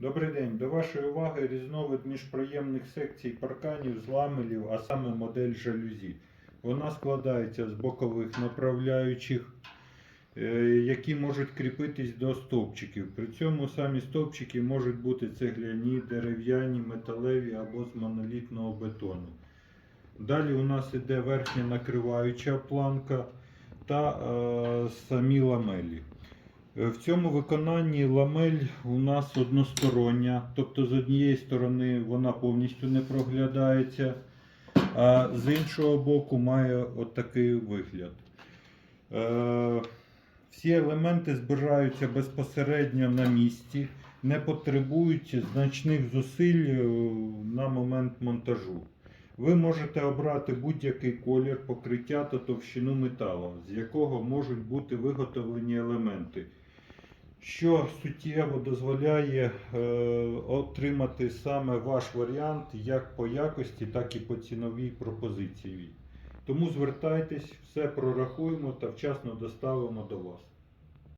Добрий день. До вашої уваги різновид міжпроємних секцій парканів з ламелів, а саме модель жалюзі. Вона складається з бокових направляючих, е, які можуть кріпитись до стовпчиків. При цьому самі стовпчики можуть бути цегляні, дерев'яні, металеві або з монолітного бетону. Далі у нас іде верхня накриваюча планка та е, самі ламелі. Е, В цьому виконанні ламель у нас одностороння, тобто з однієї сторони вона повністю не проглядається, а з іншого боку має отакий вигляд. Е, Всі елементи збираються безпосередньо на місці, не потребують значних зусиль е, на момент монтажу. Ви можете обрати будь-який колір, покриття та товщину металу, з якого можуть бути виготовлені елементи, що суттєво дозволяє е, отримати саме ваш варіант як по якості, так і по ціновій пропозиції. Тому звертайтесь, все прорахуємо та вчасно доставимо до вас.